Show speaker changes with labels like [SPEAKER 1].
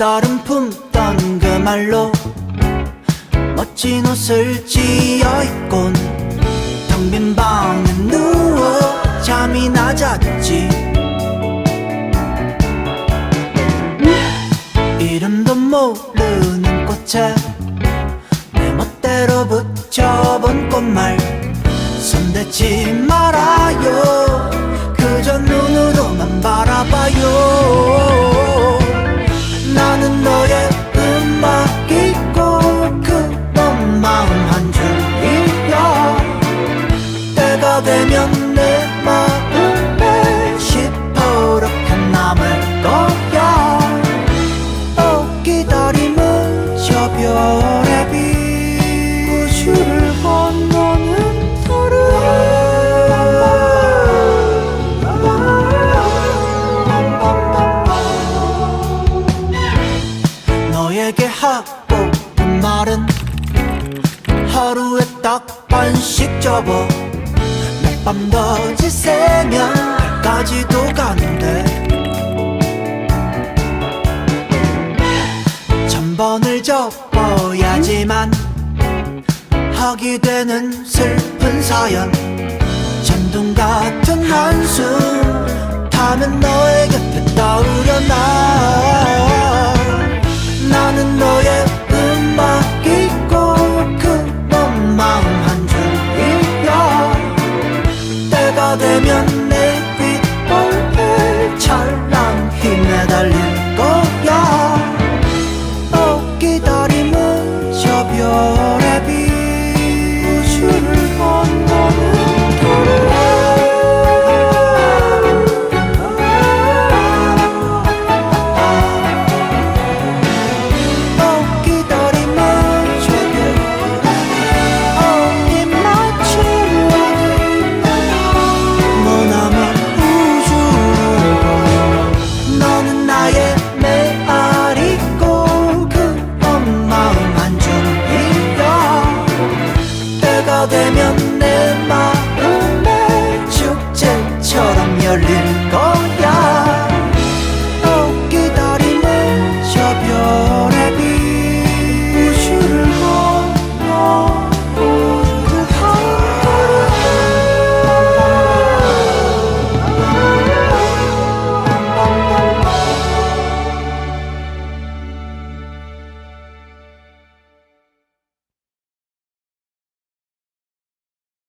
[SPEAKER 1] 딸은 품던 그 말로 멋진 옷을 지어 입곤 텅 빈 방에 누워 잠이 낮았지. 이름도 모르는 꽃에 내 멋대로 붙여본 꽃말 손대지 말아 되면 내 마음에 시퍼렇게 남을 거야. 또 기다림은 저 별의 빛. 우주를 건너는 달을 너에게 하고픈 말은 하루에 딱 반씩 접어. 몇 밤더 지새면 까지도 가는데. 천 번을 접어야지만 하게 되는 슬픈 사연. 전동 같은 한숨 타면 너의 곁에 떠오르 때가 되면 내 귓볼에 찰랑히 매달릴 거야. 어기다림은 저 별의 빛을